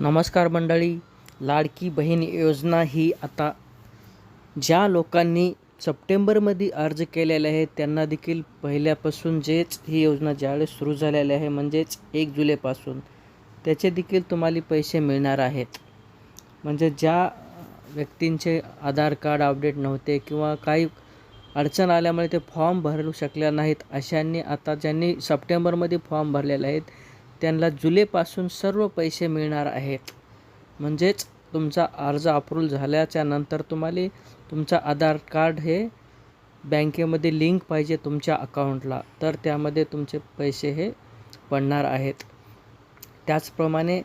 नमस्कार मंडळी. लाडकी बहीण योजना ही आता ज्या लोकांनी सप्टेंबरमध्ये अर्ज केलेले आहे त्यांना देखील पहिल्यापासून जेच ही योजना ज्यावेळेस सुरू झालेली आहे म्हणजेच एक जुलैपासून त्याचे देखील तुम्हाला पैसे मिळणार आहेत. म्हणजे ज्या व्यक्तींचे आधार कार्ड अपडेट नव्हते किंवा काही अडचण आल्यामुळे ते फॉर्म भरू शकल्या नाहीत अशांनी आता ज्यांनी सप्टेंबरमध्ये फॉर्म भरलेले आहेत त्यांना जुलैपासून सर्व पैसे मिळणार आहेत म्हणजेच तुमचा अर्ज अप्रूव्ह झाल्याच्यानंतर तुम्हाला तुमचा आधार कार्ड हे बँकेमध्ये लिंक पाहिजे तुमच्या अकाउंटला. तर त्यामध्ये तुमचे पैसे हे पडणार आहेत. त्याचप्रमाणे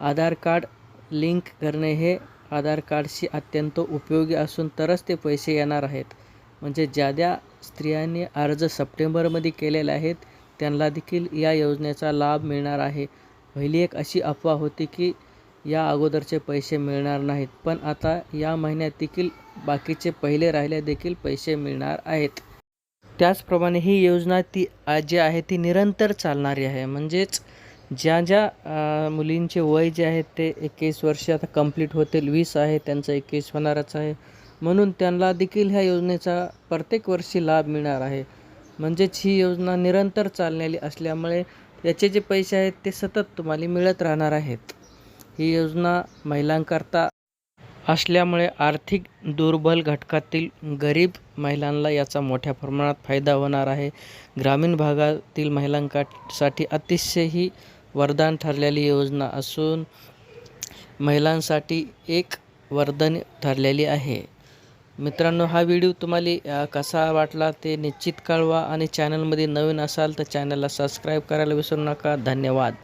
आधार कार्ड लिंक करणे हे आधार कार्डशी अत्यंत उपयोगी असून तरच ते पैसे येणार आहेत. म्हणजे ज्या ज्या स्त्रियांनी अर्ज सप्टेंबरमध्ये केलेले आहेत त्यांना देखील या योजनेचा लाभ मिळणार आहे. पहिली एक अशी अफवा होती की या अगोदरचे पैसे मिळणार नाहीत पण आता या महिन्यात देखील बाकीचे पहिले राहिले देखील पैसे मिळणार आहेत. त्याचप्रमाणे ही योजना ती जी आहे ती निरंतर चालणारी आहे. म्हणजेच ज्या ज्या मुलींचे वय जे आहे ते एकवीस वर्ष आता कंप्लीट होतील वीस आहे त्यांचं एकवीस होणारच आहे. म्हणून त्यांना देखील ह्या योजनेचा प्रत्येक वर्षी लाभ मिळणार आहे. म्हणजेच ही योजना निरंतर चाललेली असल्यामुळे याचे जे पैसे आहेत ते सतत तुम्हाला मिळत राहणार आहेत. ही योजना महिलांकरता असल्यामुळे आर्थिक दुर्बल घटकातील गरीब महिलांना याचा मोठ्या प्रमाणात फायदा होणार आहे. ग्रामीण भागातील महिलांसाठी अतिशय ही वरदान ठरलेली योजना असून महिलांसाठी एक वरदान ठरलेली आहे. मित्रांनो हा व्हिडिओ तुम्हाला कसा वाटला ते निश्चित कळवा. आणि चॅनलमध्ये नवीन असाल तर चॅनलला सबस्क्राईब करायला विसरू नका. धन्यवाद.